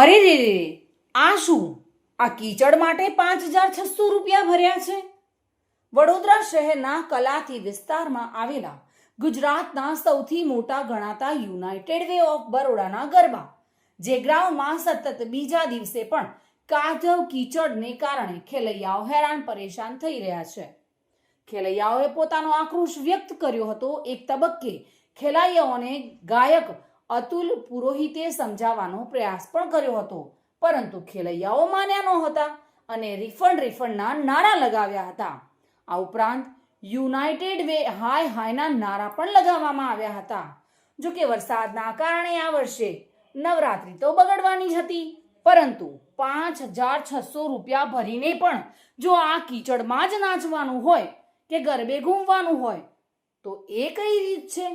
અરે રે રે આ શું? આ કીચડ માટે પાંચ હજાર છસો રૂપિયા ભર્યા છે? વડોદરા શહેરના કલાથી વિસ્તારમાં આવેલા ગુજરાતના સૌથી મોટા ગણાતા યુનાઇટેડ વે ઓફ બરોડાના ગરબા, જે ગ્રાઉન્ડમાં સતત બીજા દિવસે પણ કાચવ કીચડને કારણે ખેલૈયાઓ હેરાન પરેશાન થઈ રહ્યા છે. ખેલૈયાઓએ પોતાનો આક્રોશ વ્યક્ત કર્યો હતો. એક તબક્કે ખેલૈયાઓને ગાયક અતુલ પુરોહિતે સમજાવવાનો પ્રયાસ પણ કર્યો હતો, પરંતુ ખેલૈયાઓ માન્યા નહોતા અને રિફંડ રિફંડના નારા લગાવ્યા હતા. આ ઉપરાંત યુનાઇટેડ વે હાય હાયના નારા પણ લગાવવામાં આવ્યા હતા. જો કે વરસાદના કારણે આ વર્ષે નવરાત્રિ તો બગડવાની જ હતી, પરંતુ પાંચ હજાર છસો રૂપિયા ભરીને પણ જો આ કીચડમાં જ નાચવાનું હોય કે ગરબે ઘૂમવાનું હોય, તો એ કઈ રીત છે?